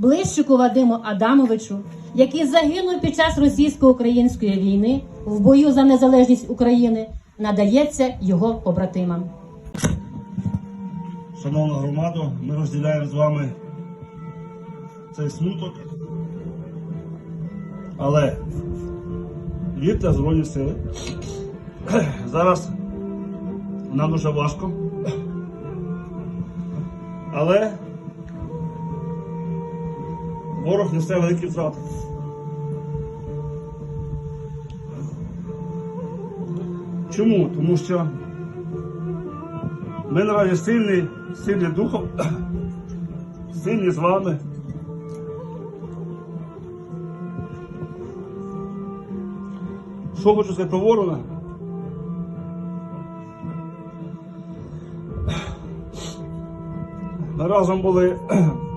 Блищику Вадиму Адамовичу, який загинув під час російсько-української війни в бою за незалежність України, надається його побратимам. Шановна громада, ми розділяємо з вами цей смуток. Але вірте Збройні сили. Зараз нам дуже важко. Але ворог несе великі втрати. Чому? Тому що ми наразі сильні, сильні духом, сильні з вами. Що хочу сказати про ворона? Ми разом були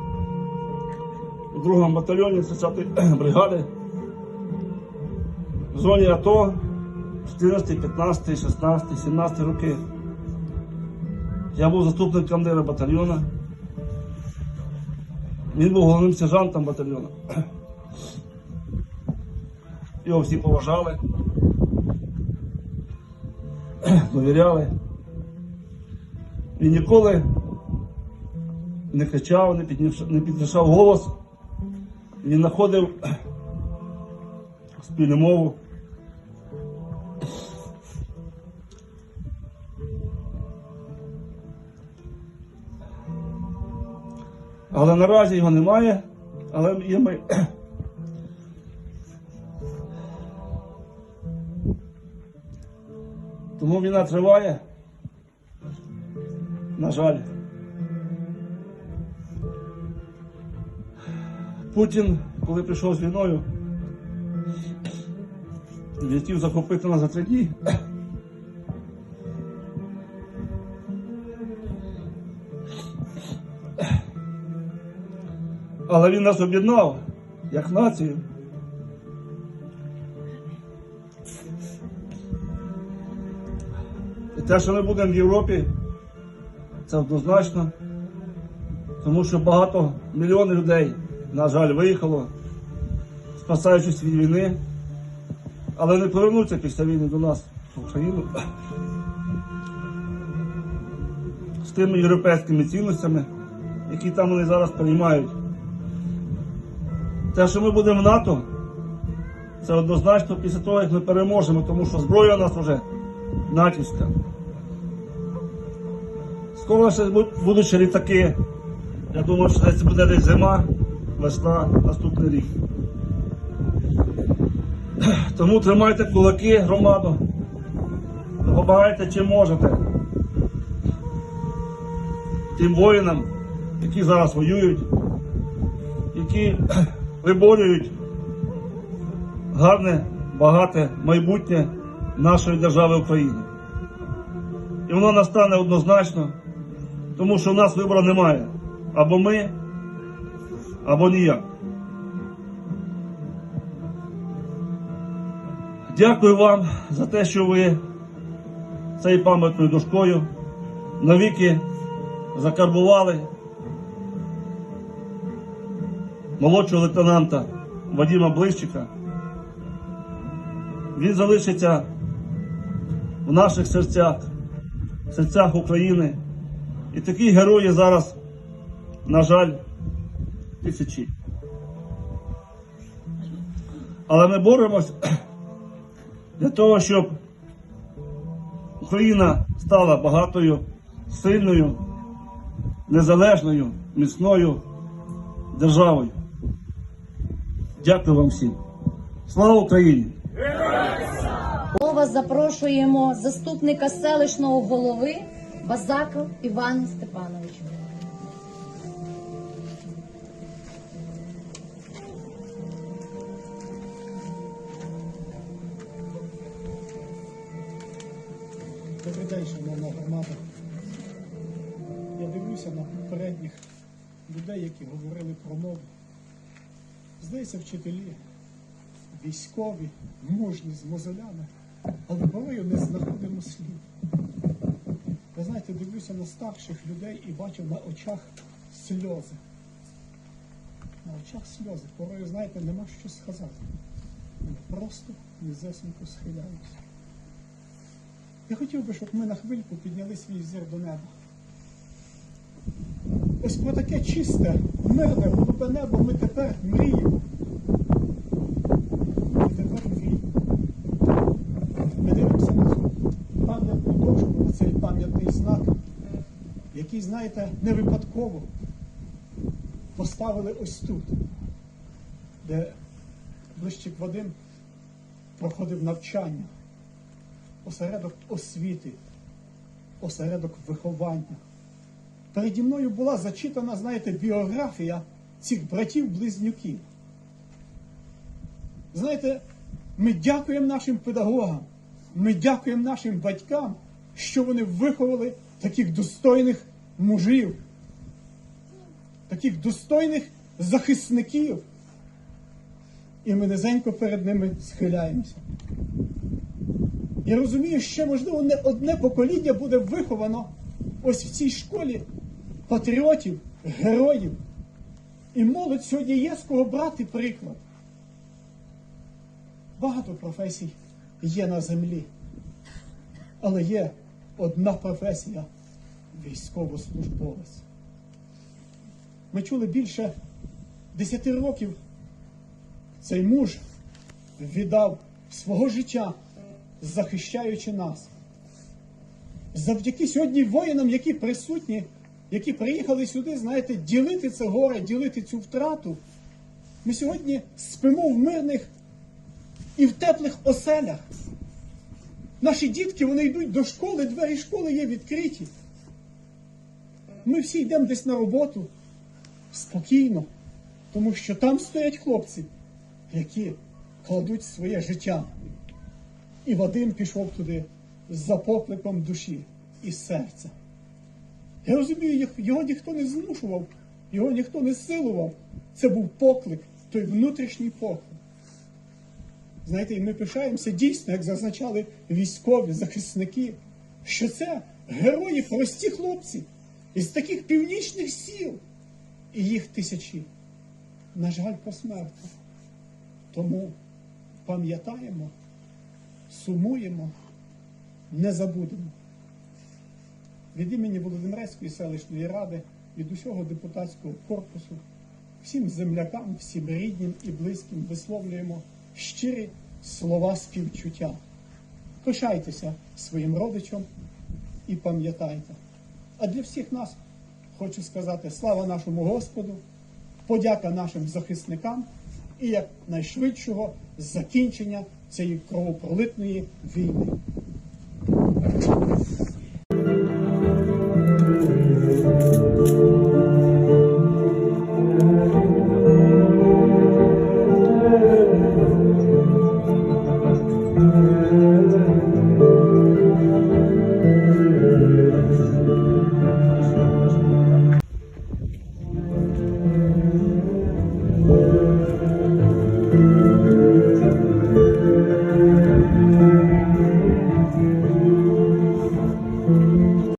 другому батальйоні 30-ї бригади в зоні АТО 14, 15, 16, 17 роки. Я був заступник командира батальйону. Він був головним сержантом батальйону. Його всі поважали, довіряли. Він ніколи не кричав, не підніш- не підвищав голос. Він знаходив спільну мову. Але наразі його немає. Але є ми. Тому війна триває. На жаль. Путін, коли прийшов з війною, він хотів захопити нас за три дні. Але він нас об'єднав як націю. І те, що ми будемо в Європі, це однозначно. Тому що багато мільйонів людей, на жаль, виїхало, спасаючись від війни, але не повернуться після війни до нас в Україну з тими європейськими цінностями, які там вони зараз приймають. Те, що ми будемо в НАТО, це однозначно після того, як ми переможемо, тому що зброя у нас вже натівська. Скоро ще бу- будуть літаки. Я думаю, що це буде десь зима, весна, наступний рік. Тому тримайте кулаки, громаду. Допомагайте чим можете. Тим воїнам, які зараз воюють, які виборюють гарне, багате майбутнє нашої держави України. І воно настане однозначно, тому що в нас вибору немає. Або ми, або ніяк. Дякую вам за те, що ви цією пам'ятною дошкою навіки закарбували молодшого лейтенанта Вадима Блищика. Він залишиться в наших серцях, в серцях України. І такі герої зараз, на жаль, тисячі. Але ми боремось для того, щоб Україна стала багатою, сильною, незалежною, міцною державою. Дякую вам всім. Слава Україні! Ми вас запрошуємо заступника селищного голови Базаков Івана Степановича. Добрий день, шановна громада. Я дивлюся на попередніх людей, які говорили про мову. Здається, вчителі, військові, мужні з мозолями, але порою не знаходимо слів. Ви знаєте, дивлюся на старших людей і бачу на очах сльози. на очах сльози. Порою, знаєте, нема що сказати. Просто низесенько схиляємося. Я хотів би, щоб ми на хвильку підняли свій зір до неба. Ось про таке чисте, мирне, голубе небо ми тепер мріємо. Ми тепер мріємо. Ми дивимося на цю пам'ятну цей пам'ятний знак, який, знаєте, не випадково поставили ось тут, де Блищик Вадим проходив навчання, осередок освіти, осередок виховання. Переді мною була зачитана, знаєте, біографія цих братів-близнюків. Знаєте, ми дякуємо нашим педагогам, ми дякуємо нашим батькам, що вони виховали таких достойних мужів, таких достойних захисників. І ми низенько перед ними схиляємося. Я розумію, що, можливо, не одне покоління буде виховано ось в цій школі патріотів, героїв. І молодь сьогодні є з кого брати приклад. Багато професій є на землі, але є одна професія військовослужбовець. Ми чули більше десяти років цей муж віддав свого життя, захищаючи нас. Завдяки сьогодні воїнам, які присутні, які приїхали сюди, знаєте, ділити це горе, ділити цю втрату. Ми сьогодні спимо в мирних і в теплих оселях. Наші дітки вони йдуть до школи, двері школи є відкриті. Ми всі йдемо десь на роботу спокійно, тому що там стоять хлопці, які кладуть своє життя. І Вадим пішов туди за покликом душі і серця. Я розумію, його ніхто не змушував, його ніхто не силував. Це був поклик, той внутрішній поклик. Знаєте, і ми пишаємося дійсно, як зазначали військові захисники, що це герої, прості хлопці із таких північних сіл, і їх тисячі. На жаль, посмертно. Тому пам'ятаємо, сумуємо, не забудемо. Від імені Володимирецької селищної ради, від усього депутатського корпусу, всім землякам, всім рідним і близьким висловлюємо щирі слова співчуття. Пишайтеся своїм родичам і пам'ятайте. А для всіх нас хочу сказати слава нашому Господу, подяка нашим захисникам і як найшвидшого закінчення цієї кровопролитної війни.